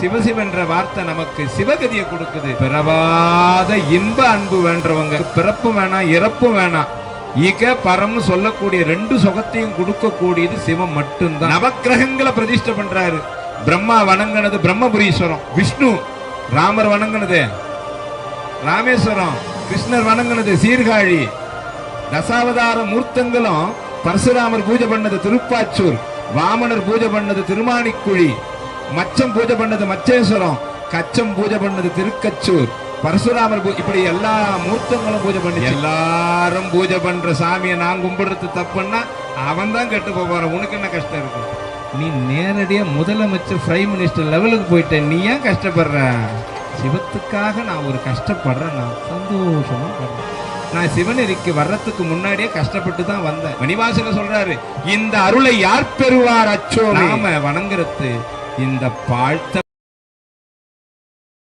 சிவசிவன்ற வார்த்தை நமக்கு சிவகதியை கொடுக்குது. பிறவாத இன்ப அன்பு வேண்டவங்க. பிறப்பும் வேணாம் இறப்பும் வேணாம். ஈக பரம்னு சொல்லக்கூடிய ரெண்டு சுகத்தையும் கொடுக்கக்கூடியது சிவம் மட்டும்தான். நவக்கிரகங்களை பிரதிஷ்டை பண்றாரு. பிரம்மா வணங்கினது பிரம்மபுரீஸ்வரம். விஷ்ணு ராமர் வணங்கினது ராமேஸ்வரம். கிருஷ்ணர் வணங்கினது சீர்காழி. தசாவதார மூர்த்தங்களும் பரசுராமர் பூஜை பண்ணது திருப்பாச்சூர். வாமனர் பூஜை பண்ணது திருமாணிக்குழி மச்சம் பூஜை பண்ணது மச்சேஸ்வரம் கச்சம் பூஜை பண்ணது திருக்கச்சூர். பரசுராமர் இப்படி எல்லா மூர்த்தங்களும் பூஜை பண்ணி எல்லாரும் பூஜை பண்ற சாமியை நான் கும்பிடுறது தப்புன்னா அவன் தான் கெட்டு போறான். உனக்கு என்ன கஷ்டம் இருக்கு? நீ நேரடியா முதலமைச்சர் பிரைம் மினிஸ்டர் லெவலுக்கு போயிட்ட நீ ஏன் கஷ்டப்படுற? சிவத்துக்காக நான் ஒரு கஷ்டப்படுறேன். நான் சந்தோஷமா படுறேன் நான் சிவநெறிக்கு வர்றதுக்கு முன்னாடியே கஷ்டப்பட்டு தான் வந்தேன். மணிவாசன சொல்றாரு இந்த அருளை யார் பெறுவார் அச்சோ நாம வணங்குறது இந்த பாழ்த்த